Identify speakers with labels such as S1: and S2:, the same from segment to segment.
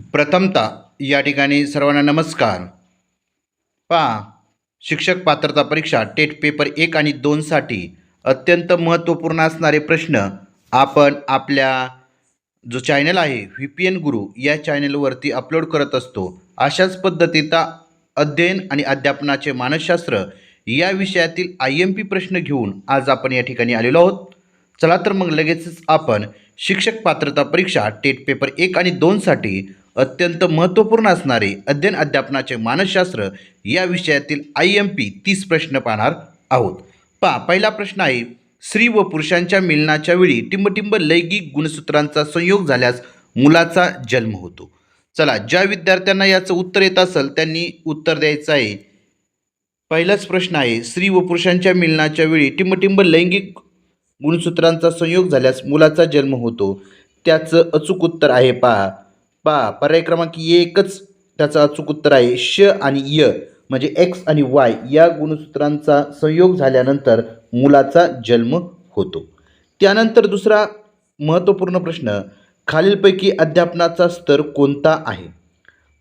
S1: प्रथमतः या ठिकाणी सर्वांना नमस्कार. पहा शिक्षक पात्रता परीक्षा टेट पेपर एक आणि दोनसाठी अत्यंत महत्त्वपूर्ण असणारे प्रश्न आपण आपल्या जो चॅनल आहे व्ही पी एन गुरु या चॅनलवरती अपलोड करत असतो. अशाच पद्धतीचा अध्ययन आणि अध्यापनाचे मानसशास्त्र या विषयातील आय एम पी प्रश्न घेऊन आज आपण या ठिकाणी आलेलो आहोत. चला तर मग लगेचच आपण शिक्षक पात्रता परीक्षा टेट पेपर एक आणि दोनसाठी अत्यंत महत्त्वपूर्ण असणारे अध्ययन अध्यापनाचे मानसशास्त्र या विषयातील आय एम पी तीस प्रश्न पाहणार आहोत. पहा पहिला प्रश्न आहे स्त्री व पुरुषांच्या मिलनाच्या वेळी टिंबटिंब लैंगिक गुणसूत्रांचा संयोग झाल्यास मुलाचा जन्म होतो. चला ज्या विद्यार्थ्यांना याचं उत्तर येत असेल त्यांनी उत्तर द्यायचं आहे. पहिलाच प्रश्न आहे स्त्री व पुरुषांच्या मिलनाच्या वेळी टिंबटिंब लैंगिक गुणसूत्रांचा संयोग झाल्यास मुलाचा जन्म होतो. त्याचं अचूक उत्तर आहे पहा. पहा पर्याय क्रमांक एकच त्याचं अचूक उत्तर आहे. श आणि य म्हणजे एक्स आणि वाय या गुणसूत्रांचा संयोग झाल्यानंतर मुलाचा जन्म होतो. त्यानंतर दुसरा महत्त्वपूर्ण प्रश्न खालीलपैकी अध्यापनाचा स्तर कोणता आहे?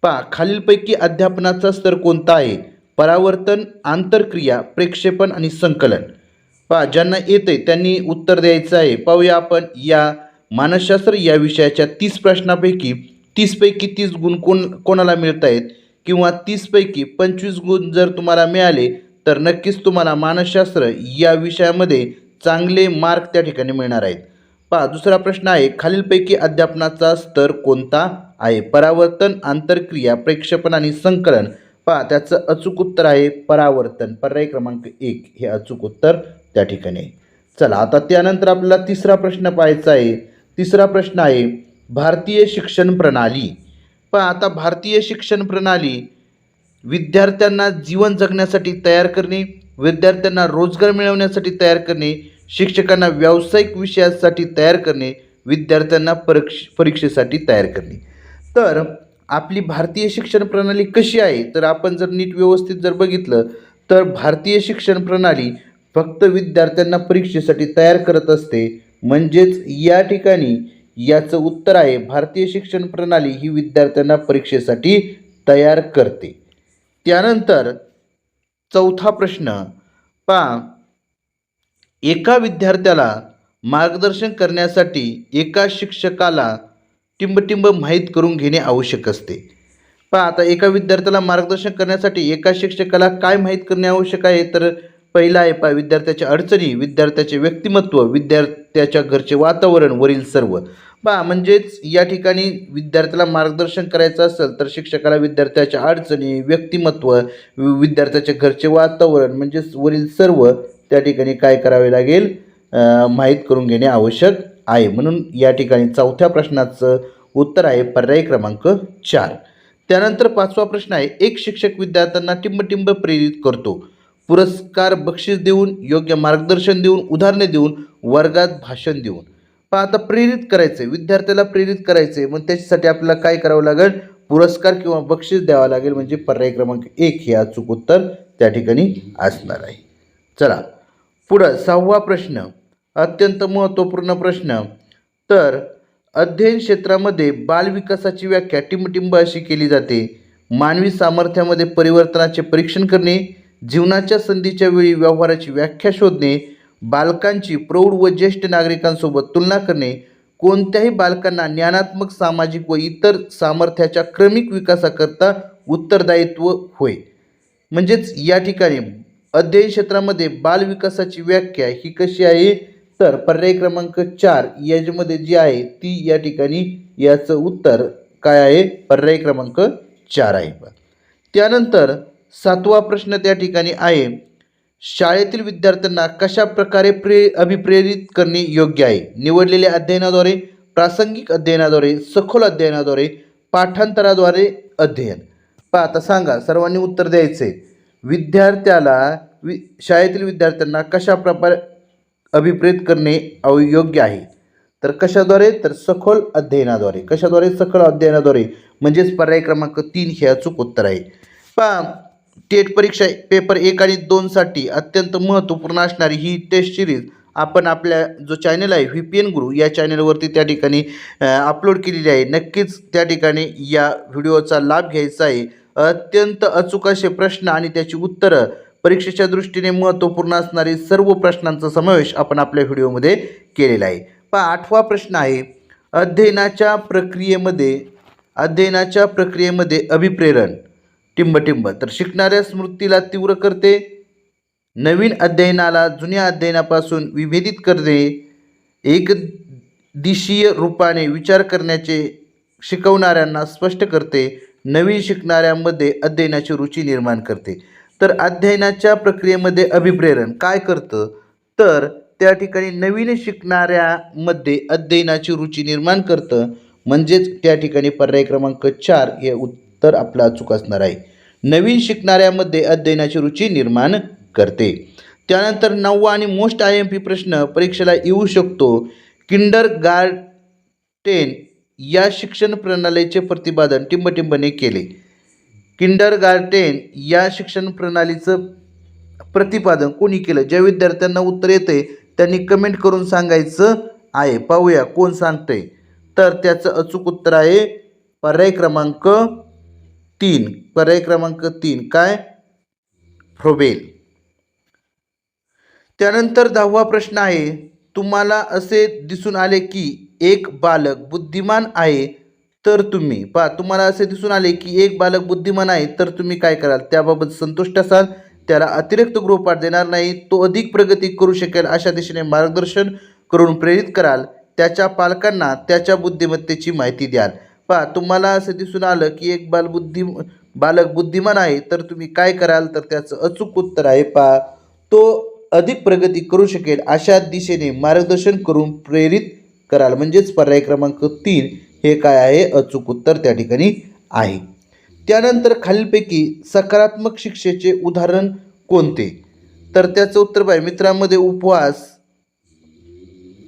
S1: पहा खालीलपैकी अध्यापनाचा स्तर कोणता आहे? परावर्तन आंतरक्रिया प्रेक्षेपण आणि संकलन. पहा ज्यांना येते त्यांनी उत्तर द्यायचं आहे. पाहूया आपण या मानसशास्त्र या विषयाच्या तीस प्रश्नापैकी तीसपैकी तीस गुण कोण कोणाला मिळत आहेत किंवा तीसपैकी पंचवीस गुण जर तुम्हाला मिळाले तर नक्कीच तुम्हाला मानसशास्त्र या विषयामध्ये चांगले मार्क त्या ठिकाणी मिळणार आहेत. पहा दुसरा प्रश्न आहे खालीलपैकी अध्यापनाचा स्तर कोणता आहे? परावर्तन आंतरक्रिया प्रेक्षेपण आणि संकलन. पहा त्याचं अचूक उत्तर आहे परावर्तन. पर्याय क्रमांक एक हे अचूक उत्तर त्या ठिकाणी आहे. चला आता त्यानंतर आपल्याला तिसरा प्रश्न पाहायचा आहे. तिसरा प्रश्न आहे भारतीय शिक्षण प्रणाली. पण आता भारतीय शिक्षण प्रणाली विद्यार्थ्यांना जीवन जगण्यासाठी तयार करणे विद्यार्थ्यांना रोजगार मिळवण्यासाठी तयार करणे शिक्षकांना व्यावसायिक विषयासाठी तयार करणे विद्यार्थ्यांना परीक्ष परीक्षेसाठी तयार करणे. तर आपली भारतीय शिक्षण प्रणाली कशी आहे? तर आपण जर नीट व्यवस्थित जर बघितलं तर भारतीय शिक्षण प्रणाली फक्त विद्यार्थ्यांना परीक्षेसाठी तयार करत असते. म्हणजेच या ठिकाणी याचं उत्तर आहे भारतीय शिक्षण प्रणाली ही विद्यार्थ्यांना परीक्षेसाठी तयार करते. त्यानंतर चौथा प्रश्न पा एका विद्यार्थ्याला मार्गदर्शन करण्यासाठी एका शिक्षकाला टिंबटिंब माहीत करून घेणे आवश्यक असते. पहा आता एका विद्यार्थ्याला मार्गदर्शन करण्यासाठी एका शिक्षकाला काय माहीत करणे आवश्यक आहे? तर पहिला आहे पहा विद्यार्थ्याच्या अडचणी विद्यार्थ्याचे व्यक्तिमत्व विद्यार्थ्याच्या घरचे वातावरण वरील सर्व. पहा म्हणजेच या ठिकाणी विद्यार्थ्याला मार्गदर्शन करायचं असेल तर शिक्षकाला विद्यार्थ्याच्या अडचणी व्यक्तिमत्व वि- विद्यार्थ्याच्या घरचे वातावरण म्हणजेच वरील सर्व त्या ठिकाणी काय करावे लागेल माहीत करून घेणे आवश्यक आहे. म्हणून या ठिकाणी चौथ्या प्रश्नाचं उत्तर आहे पर्याय क्रमांक चार. त्यानंतर पाचवा प्रश्न आहे एक शिक्षक विद्यार्थ्यांना टिंबटिंब प्रेरित करतो. पुरस्कार बक्षीस देऊन योग्य मार्गदर्शन देऊन उदाहरणे देऊन वर्गात भाषण देऊन. पहा आता प्रेरित करायचं आहे विद्यार्थ्याला प्रेरित करायचं आहे मग त्याच्यासाठी आपल्याला काय करावं लागेल? पुरस्कार किंवा बक्षीस द्यावं लागेल. म्हणजे पर्याय क्रमांक एक हे अचूक उत्तर त्या ठिकाणी असणार आहे. चला पुढं सहावा प्रश्न. अत्यंत महत्त्वपूर्ण प्रश्न. तर अध्ययन क्षेत्रामध्ये बालविकासाची व्याख्या टिंबटिंब अशी केली जाते. मानवी सामर्थ्यामध्ये परिवर्तनाचे परीक्षण करणे जीवनाच्या संधीच्या वेळी व्यवहाराची व्याख्या शोधणे बालकांची प्रौढ व ज्येष्ठ नागरिकांसोबत तुलना करणे कोणत्याही बालकांना ज्ञानात्मक सामाजिक व इतर सामर्थ्याच्या क्रमिक विकासाकरता उत्तरदायित्व होय. म्हणजेच या ठिकाणी अध्ययन क्षेत्रामध्ये बालविकासाची व्याख्या ही कशी आहे? तर पर्याय क्रमांक चार याच्यामध्ये जी आहे ती या ठिकाणी याचं उत्तर काय आहे? पर्याय क्रमांक चार आहे. त्यानंतर सातवा प्रश्न त्या ठिकाणी आहे. शाळेतील विद्यार्थ्यांना कशा प्रकारे प्रे अभिप्रेरित करणे योग्य आहे? निवडलेल्या अध्ययनाद्वारे प्रासंगिक अध्ययनाद्वारे सखोल अध्ययनाद्वारे पाठांतराद्वारे अध्ययन. पहा आता सांगा सर्वांनी उत्तर द्यायचे. विद्यार्थ्याला वि शाळेतील विद्यार्थ्यांना कशा प्रकारे अभिप्रेत करणे अव- योग्य आहे? तर कशाद्वारे? तर सखोल अध्ययनाद्वारे. कशाद्वारे? सखोल अध्ययनाद्वारे. म्हणजेच पर्याय क्रमांक तीन हे अचूक उत्तर आहे. पहा टेट परीक्षा पेपर एक आणि दोनसाठी अत्यंत महत्त्वपूर्ण असणारी ही टेस्ट सिरीज आपण आपल्या जो चॅनल आहे व्ही पी एन गुरु या चॅनलवरती त्या ठिकाणी अपलोड केलेली आहे. नक्कीच त्या ठिकाणी या व्हिडिओचा लाभ घ्यायचा आहे. अत्यंत अचूक असे प्रश्न आणि त्याची उत्तरं परीक्षेच्या दृष्टीने महत्त्वपूर्ण असणारे सर्व प्रश्नांचा समावेश आपण आपल्या व्हिडिओमध्ये केलेला आहे. पहा आठवा प्रश्न आहे. अध्ययनाच्या प्रक्रियेमध्ये अध्ययनाच्या प्रक्रियेमध्ये अभिप्रेरण. टिंबटिंब. तर शिकणाऱ्या स्मृतीला तीव्र करते नवीन अध्ययनाला जुन्या अध्ययनापासून विभेदित करणे एक दिशीय रूपाने विचार करण्याचे शिकवणाऱ्यांना स्पष्ट करते नवीन शिकणाऱ्यांमध्ये अध्ययनाची रुची निर्माण करते. तर अध्ययनाच्या प्रक्रियेमध्ये अभिप्रेरण काय करतं? तर त्या ठिकाणी नवीन शिकणाऱ्यामध्ये अध्ययनाची रुची निर्माण करतं. म्हणजेच त्या ठिकाणी पर्याय क्रमांक चार हे तर आपला अचूक असणार आहे. नवीन शिकणाऱ्यामध्ये अध्ययनाची रुची निर्माण करते. त्यानंतर नववा आणि मोस्ट आय एम पी प्रश्न परीक्षेला येऊ शकतो. किंडर गार्टेन या शिक्षण प्रणालीचे प्रतिपादन टिंबटिंबने केले. किंडर गार्टेन या शिक्षण प्रणालीचं प्रतिपादन कोणी केलं? ज्या विद्यार्थ्यांना उत्तर येते त्यांनी कमेंट करून सांगायचं आहे. पाहूया कोण सांगते तर त्याचं अचूक उत्तर आहे. पर्याय क्रमांक तीन पर्याय क्रमांक तीन काय? फ्रोबेल त्यानंतर दहावा प्रश्न आहे तुम्हाला असे दिसून आले की एक बालक बुद्धिमान आहे तर तुम्ही पा तुम्हाला असे दिसून आले की एक बालक बुद्धिमान आहे तर तुम्ही काय कराल? त्याबाबत संतुष्ट असाल त्याला अतिरिक्त गृहपाठ देणार नाही तो अधिक प्रगती करू शकेल अशा दिशेने मार्गदर्शन करून प्रेरित कराल त्याच्या पालकांना त्याच्या बुद्धिमत्तेची माहिती द्याल. पहा तुम्हाला असं दिसून आलं की एक बालबुद्धी बालक बुद्धिमान आहे तर तुम्ही काय कराल? तर त्याचं अचूक उत्तर आहे पहा तो अधिक प्रगती करू शकेल अशा दिशेने मार्गदर्शन करून प्रेरित कराल. म्हणजेच पर्याय क्रमांक तीन हे काय आहे? अचूक उत्तर त्या ठिकाणी आहे. त्यानंतर खालीलपैकी सकारात्मक शिक्षेचे उदाहरण कोणते? तर त्याचं उत्तर पाहिजे मित्रांमध्ये उपवास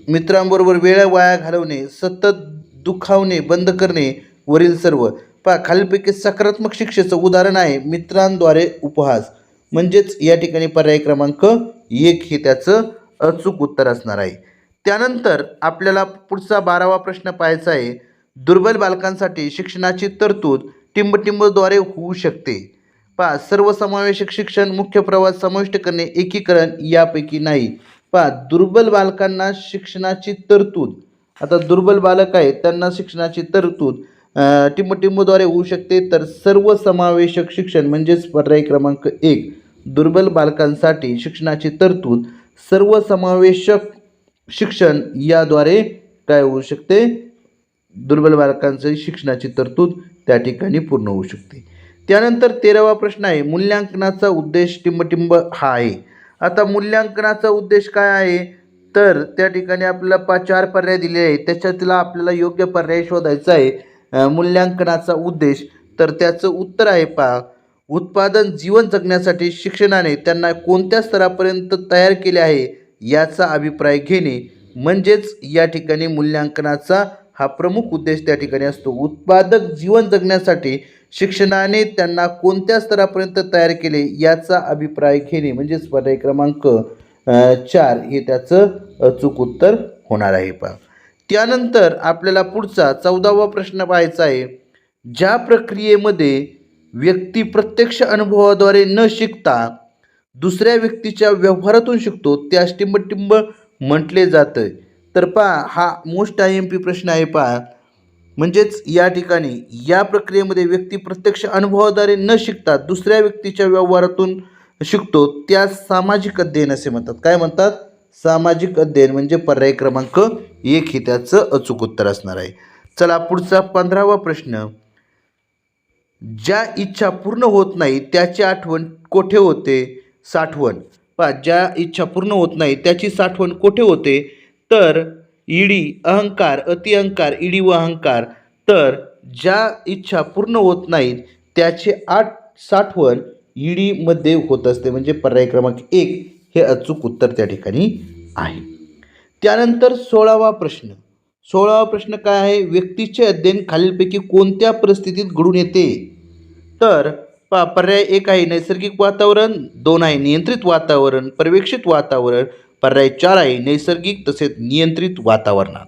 S1: मित्रांबरोबर वेळ वाया घालवणे सतत दुखावणे बंद करणे वरील सर्व. पहा खालीलपैकी सकारात्मक शिक्षेचं उदाहरण आहे मित्रांद्वारे उपहास. म्हणजेच या ठिकाणी पर्याय क्रमांक एक हे त्याचं अचूक उत्तर असणार आहे. त्यानंतर आपल्याला पुढचा बारावा प्रश्न पाहायचा आहे. दुर्बल बालकांसाठी शिक्षणाची तरतूद टिंबटिंबद्वारे होऊ शकते. पहा सर्वसमावेशक शिक्षण मुख्य प्रवास समाविष्ट करणे एकीकरण यापैकी नाही. पहा दुर्बल बालकांना शिक्षणाची तरतूद आता दुर्बल बालक आहेत त्यांना शिक्षणाची तरतूद टिंबटिंबद्वारे होऊ शकते. तर सर्वसमावेशक शिक्षण म्हणजेच पर्याय क्रमांक एक दुर्बल बालकांसाठी शिक्षणाची तरतूद सर्वसमावेशक शिक्षण याद्वारे काय होऊ शकते? दुर्बल बालकांची शिक्षणाची तरतूद त्या ठिकाणी पूर्ण होऊ शकते. त्यानंतर तेरावा प्रश्न आहे मूल्यांकनाचा उद्देश टिंबटिंब हा आहे. आता मूल्यांकनाचा उद्देश काय आहे? तर त्या ठिकाणी आपल्याला पा चार पर्याय दिले आहेत. त्याच्यातला आपल्याला योग्य पर्याय शोधायचा आहे. मूल्यांकनाचा उद्देश. तर त्याचं उत्तर आहे पा उत्पादन जीवन जगण्यासाठी शिक्षणाने त्यांना कोणत्या स्तरापर्यंत तयार केले आहे याचा अभिप्राय घेणे. म्हणजेच या ठिकाणी मूल्यांकनाचा हा प्रमुख उद्देश त्या ठिकाणी असतो. उत्पादक जीवन जगण्यासाठी शिक्षणाने त्यांना कोणत्या स्तरापर्यंत तयार केले याचा अभिप्राय घेणे. म्हणजेच पर्याय क्रमांक चार हे त्याचं अचूक उत्तर होणार आहे पहा त्यानंतर आपल्याला पुढचा चौदावा प्रश्न पाहायचा आहे. ज्या प्रक्रियेमध्ये व्यक्ती प्रत्यक्ष अनुभवाद्वारे न शिकता दुसऱ्या व्यक्तीच्या व्यवहारातून शिकतो त्यास टिंबटिंब म्हटले जातं तर पहा हा मोस्ट आय एम पी प्रश्न आहे पहा. म्हणजेच या ठिकाणी या प्रक्रियेमध्ये व्यक्ती प्रत्यक्ष अनुभवाद्वारे न शिकता दुसऱ्या व्यक्तीच्या व्यवहारातून शिकतो त्या सामाजिक अध्ययन असे म्हणतात. काय म्हणतात? सामाजिक अध्ययन म्हणजे पर्याय क्रमांक एक हे त्याचं अचूक उत्तर असणार आहे. चला पुढचा पंधरावा प्रश्न. ज्या इच्छा पूर्ण होत नाही त्याची आठवण कोठे होते? साठवण. पा ज्या इच्छा पूर्ण होत नाही त्याची साठवण कोठे होते? तर ईडी अहंकार अतिअहंकार ईडी व अहंकार. तर ज्या इच्छा पूर्ण होत नाहीत त्याची आठ साठवण ईडीमध्ये होत असते म्हणजे पर्याय क्रमांक एक हे अचूक उत्तर त्या ठिकाणी आहे. त्यानंतर सोळावा प्रश्न. सोळावा प्रश्न काय आहे? व्यक्तीचे अध्ययन खालीलपैकी कोणत्या परिस्थितीत घडून येते? तर पा पर्याय एक आहे नैसर्गिक वातावरण दोन आहे नियंत्रित वातावरण पर्यवेक्षित वातावरण पर्याय चार आहे नैसर्गिक तसेच नियंत्रित वातावरणात.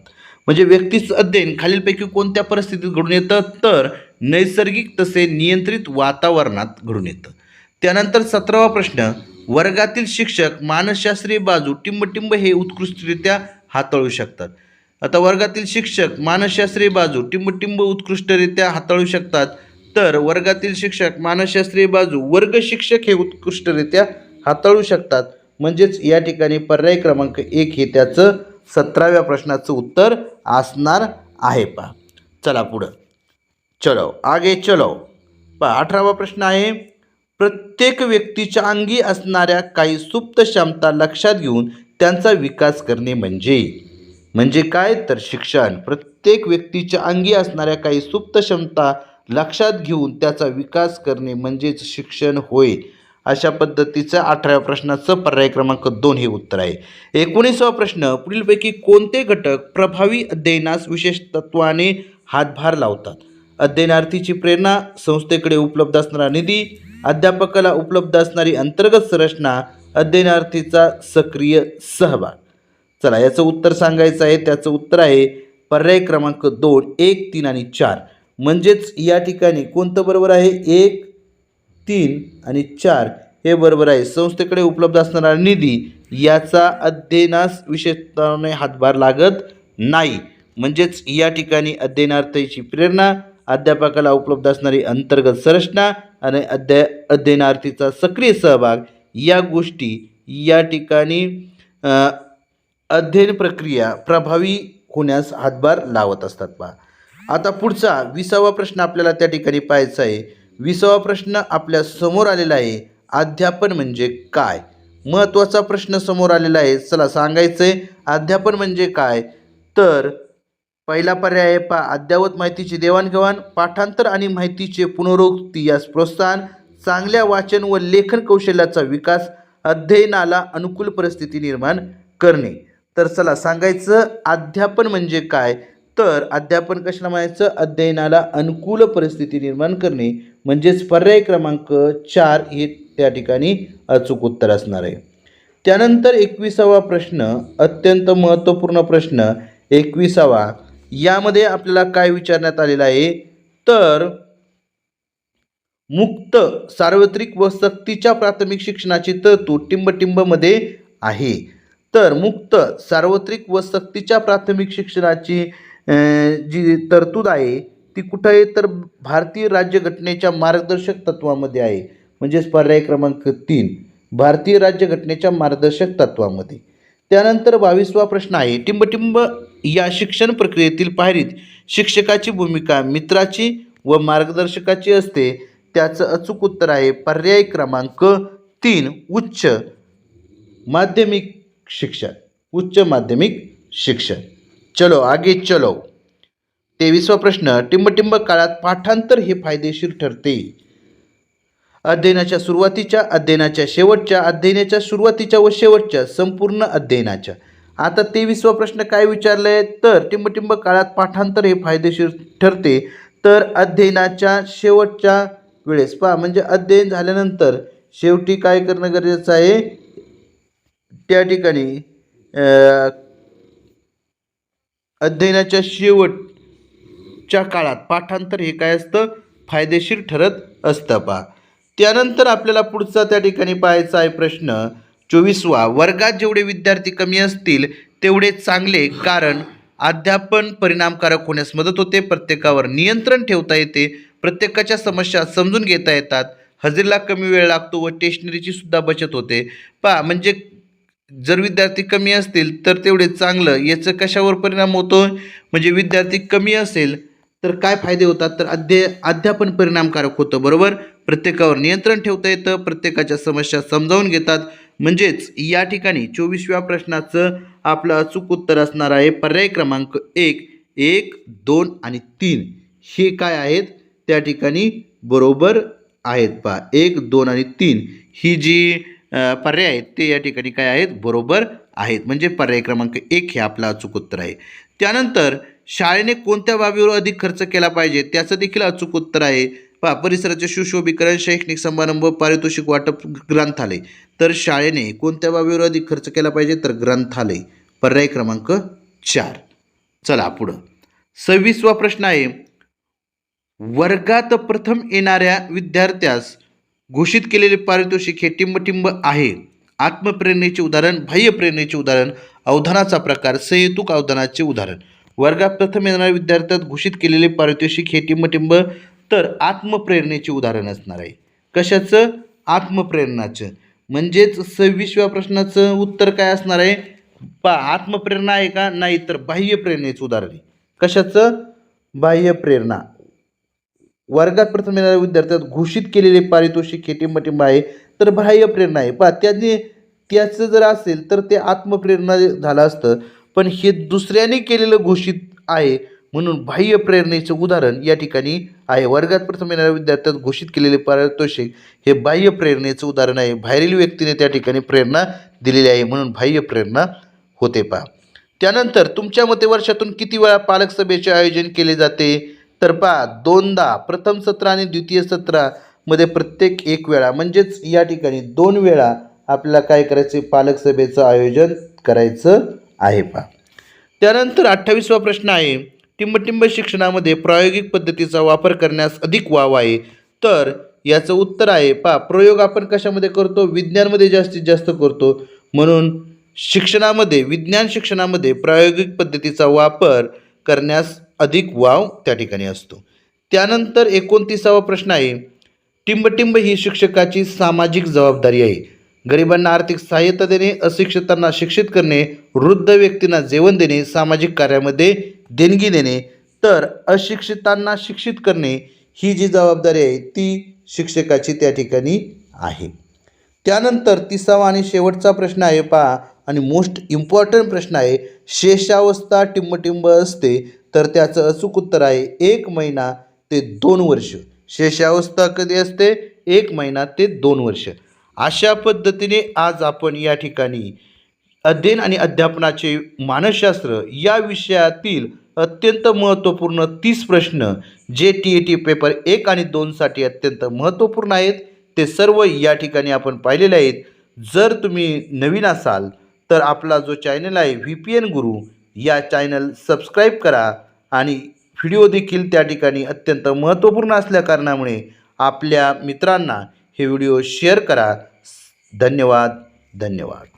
S1: म्हणजे व्यक्तीचं अध्ययन खालीलपैकी कोणत्या परिस्थितीत घडून येतं? तर नैसर्गिक तसे नियंत्रित वातावरणात घडून येतं. त्यानंतर सतरावा प्रश्न वर्गातील शिक्षक मानसशास्त्रीय बाजू टिंबटिंब हे उत्कृष्टरित्या हाताळू शकतात. आता वर्गातील शिक्षक मानसशास्त्रीय बाजू टिंबटिंब उत्कृष्टरित्या हाताळू शकतात तर वर्गातील शिक्षक मानसशास्त्रीय बाजू वर्ग शिक्षक हे उत्कृष्टरित्या हाताळू शकतात. म्हणजेच या ठिकाणी पर्याय क्रमांक एक हे त्याचं सतराव्या प्रश्नाचं उत्तर असणार आहे. पा चला पुढं. चलो आगे चलो. पहा अठरावा प्रश्न आहे. प्रत्येक व्यक्तीच्या अंगी असणाऱ्या काही सुप्त क्षमता लक्षात घेऊन त्यांचा विकास करणे म्हणजे. म्हणजे काय? तर शिक्षण. प्रत्येक व्यक्तीच्या अंगी असणाऱ्या काही सुप्त क्षमता लक्षात घेऊन त्याचा विकास करणे म्हणजेच शिक्षण होय. अशा पद्धतीचं अठराव्या प्रश्नाचं पर्याय क्रमांक दोन हे उत्तर आहे. एकोणीसावा प्रश्न पुढीलपैकी कोणते घटक प्रभावी अध्ययनास विशेष तत्वाने हातभार लावतात? अध्ययनार्थीची प्रेरणा संस्थेकडे उपलब्ध असणारा निधी अध्यापकाला उपलब्ध असणारी अंतर्गत संरचना अध्ययनार्थीचा सक्रिय सहभाग. चला याचं उत्तर सांगायचं आहे. त्याचं उत्तर आहे पर्याय क्रमांक दोन एक तीन आणि चार. म्हणजेच या ठिकाणी कोणतं बरोबर आहे? एक तीन आणि चार हे बरोबर आहे. संस्थेकडे उपलब्ध असणारा निधी याचा अध्ययनास विशेषतःने हातभार लागत नाही. म्हणजेच या ठिकाणी अध्ययनार्थीची प्रेरणा अध्यापकाला उपलब्ध असणारी अंतर्गत संरचना आणि अध्याय अध्ययनार्थीचा सक्रिय सहभाग या गोष्टी या ठिकाणी अध्ययन प्रक्रिया प्रभावी होण्यास हातभार लावत असतात पहा. आता पुढचा विसावा प्रश्न आपल्याला त्या ठिकाणी पाहायचा आहे. विसावा प्रश्न आपल्यासमोर आलेला आहे. अध्यापन म्हणजे काय? महत्त्वाचा प्रश्न समोर आलेला आहे. चला सांगायचं आहे अध्यापन म्हणजे काय? तर पहिला पर्याय आहे पा अद्ययावत माहितीची देवाणघेवाण पाठांतर आणि माहितीचे पुनरुक्ती यास प्रोत्साहन चांगल्या वाचन व लेखन कौशल्याचा विकास अध्ययनाला अनुकूल परिस्थिती निर्माण करणे. तर चला सांगायचं अध्यापन म्हणजे काय? तर अध्यापन कशाला म्हणायचं? अध्ययनाला अनुकूल परिस्थिती निर्माण करणे. म्हणजेच पर्याय क्रमांक चार हे त्या ठिकाणी अचूक उत्तर असणार आहे. त्यानंतर एकविसावा प्रश्न अत्यंत महत्त्वपूर्ण प्रश्न एकविसावा यामध्ये आपल्याला काय विचारण्यात आलेलं आहे? तर मुक्त सार्वत्रिक व सक्तीच्या प्राथमिक शिक्षणाची तरतूद टिंबटिंबमध्ये आहे. तर मुक्त सार्वत्रिक व सक्तीच्या प्राथमिक शिक्षणाची जी तरतूद आहे ती कुठं आहे? तर भारतीय राज्यघटनेच्या मार्गदर्शक तत्वामध्ये आहे. म्हणजेच पर्याय क्रमांक तीन भारतीय राज्यघटनेच्या मार्गदर्शक तत्वामध्ये. त्यानंतर बावीसवा प्रश्न आहे टिंबटिंब या शिक्षण प्रक्रियेतील पायरीत शिक्षकाची भूमिका मित्राची व मार्गदर्शकाची असते त्याचं अचूक उत्तर आहे पर्याय क्रमांक तीन उच्च माध्यमिक शिक्षण. उच्च माध्यमिक शिक्षण. चलो आगे चलो. तेवीसवा प्रश्न टिंबटिंब काळात पाठांतर हे फायदेशीर ठरते. अध्ययनाच्या सुरुवातीच्या अध्ययनाच्या शेवटच्या अध्ययनाच्या सुरुवातीच्या व शेवटच्या संपूर्ण अध्ययनाच्या. आता तेवीसवा प्रश्न काय विचारला आहे तर टिंबटिंब काळात पाठांतर हे फायदेशीर ठरते. तर अध्ययनाच्या शेवटच्या वेळेस पहा म्हणजे अध्ययन झाल्यानंतर शेवटी काय करणं गरजेचं आहे? त्या ठिकाणी अध्ययनाच्या शेवटच्या काळात पाठांतर हे काय असतं? फायदेशीर ठरत असतं पहा. त्यानंतर आपल्याला पुढचा त्या ठिकाणी पाहायचा आहे प्रश्न. चोवीसवा वर्गात जेवढे विद्यार्थी कमी असतील तेवढे चांगले कारण अध्यापन परिणामकारक होण्यास मदत होते. प्रत्येकावर नियंत्रण ठेवता येते. प्रत्येकाच्या समस्या समजून घेता येतात. हजेरीला कमी वेळ लागतो व स्टेशनरीची सुद्धा बचत होते. पहा म्हणजे जर विद्यार्थी कमी असतील तर तेवढे चांगलं. याचं कशावर परिणाम होतो? म्हणजे विद्यार्थी कमी असेल तर काय फायदे होतात? तर अध्य अध्यापन परिणामकारक होतं बरोबर? प्रत्येकावर नियंत्रण ठेवता येतं. प्रत्येकाच्या समस्या समजावून घेतात. म्हणजेच या ठिकाणी चोवीसव्या प्रश्नाचं आपलं अचूक उत्तर असणार आहे. पर्याय क्रमांक एक एक दोन आणि तीन. हे काय आहेत? त्या ठिकाणी बरोबर आहेत पहा. एक दोन आणि तीन. ही जी पर्याय आहेत ते या ठिकाणी काय आहेत? बरोबर आहेत. म्हणजे पर्याय क्रमांक एक हे आपलं अचूक उत्तर आहे. त्यानंतर शाळेने कोणत्या बाबीवर अधिक खर्च केला पाहिजे? त्याचं देखील अचूक उत्तर आहे. पहा परिसराचे सुशोभीकरण शैक्षणिक समारंभ पारितोषिक वाटप ग्रंथालय. तर शाळेने कोणत्या बाबीवर अधिक खर्च केला पाहिजे? तर ग्रंथालय. पर्याय क्रमांक चार. चला पुढं. सव्वीसवा प्रश्न आहे. वर्गात प्रथम येणाऱ्या विद्यार्थ्यास घोषित केलेले पारितोषिक हे टिंबटिंब आहे. आत्मप्रेरणेचे उदाहरण बाह्य प्रेरणेचे उदाहरण अवधानाचा प्रकार संहेतुक अवधानाचे उदाहरण. वर्गात प्रथम येणाऱ्या विद्यार्थ्यात घोषित केलेले पारितोषिक हे टिंबटिंब तर आत्मप्रेरणेचे उदाहरण असणार आहे. कशाचं? आत्मप्रेरणाचं. म्हणजेच सव्वीसव्या प्रश्नाचं उत्तर काय असणार आहे? पा आत्मप्रेरणा आहे का? नाही तर बाह्य प्रेरणेचं उदाहरण आहे. कशाचं? बाह्य प्रेरणा. वर्गात प्रथम येणाऱ्या विद्यार्थ्यात घोषित केलेले पारितोषिक हे टिंबटिंब आहे तर बाह्य प्रेरणा आहे. पहा त्याने त्याचं जर असेल तर ते आत्मप्रेरणा झालं असतं पण हे दुसऱ्याने केलेलं घोषित आहे म्हणून बाह्य प्रेरणेचं उदाहरण या ठिकाणी आहे. वर्गात प्रथम येणाऱ्या विद्यार्थ्यात घोषित केलेले पारितोषिक हे बाह्य प्रेरणेचं उदाहरण आहे. बाहेरील व्यक्तीने त्या ठिकाणी प्रेरणा दिलेली आहे म्हणून बाह्य प्रेरणा होते पहा. त्यानंतर तुमच्या मते वर्षातून किती वेळा पालक सभेचे आयोजन केले जाते? तर पहा दोनदा. प्रथम सत्र आणि द्वितीय सत्रामध्ये प्रत्येक एक वेळा. म्हणजेच या ठिकाणी दोन वेळा आपल्याला काय करायचं? पालक सभेचं आयोजन करायचं आहे पहा. त्यानंतर अठ्ठावीसवा प्रश्न आहे. टिंबटिंब शिक्षणामध्ये प्रायोगिक पद्धतीचा वापर करण्यास अधिक वाव आहे. तर याचं उत्तर आहे पा प्रयोग आपण कशामध्ये करतो? विज्ञानमध्ये जास्तीत जास्त करतो. म्हणून शिक्षणामध्ये विज्ञान शिक्षणामध्ये प्रायोगिक पद्धतीचा वापर करण्यास अधिक वाव त्या ठिकाणी असतो. त्यानंतर एकोणतीसावा प्रश्न आहे टिंबटिंब ही शिक्षकाची सामाजिक जबाबदारी आहे. गरिबांना आर्थिक सहाय्यता देणे अशिक्षितांना शिक्षित करणे वृद्ध व्यक्तींना जेवण देणे सामाजिक कार्यामध्ये देणगी देणे तर अशिक्षितांना शिक्षित करणे ही जी जबाबदारी आहे ती शिक्षकाची त्या ठिकाणी आहे. त्यानंतर तिसावा आणि शेवटचा प्रश्न आहे पहा आणि मोस्ट इम्पॉर्टंट प्रश्न आहे शेषावस्था टिंबटिंब असते तर त्याचं अचूक उत्तर आहे एक महिना ते दोन वर्ष. शेषावस्था कधी असते? एक महिना ते दोन वर्ष. अशा पद्धतीने आज आपण या ठिकाणी अध्ययन आणि अध्यापनाचे मानसशास्त्र या विषयातील अत्यंत महत्त्वपूर्ण तीस प्रश्न जे टी ए टी पेपर एक आणि दोनसाठी अत्यंत महत्त्वपूर्ण आहेत. ते सर्व या ठिकाणी आपण पाहिलेले आहेत. जर तुम्ही नवीन असाल तर आपला जो चॅनल आहे व्ही पी एन गुरु या चॅनल सबस्क्राईब करा आणि व्हिडिओ देखील त्या ठिकाणी अत्यंत महत्त्वपूर्ण असल्या कारणामुळे आपल्या मित्रांना हे व्हिडिओ शेअर करा. धन्यवाद धन्यवाद.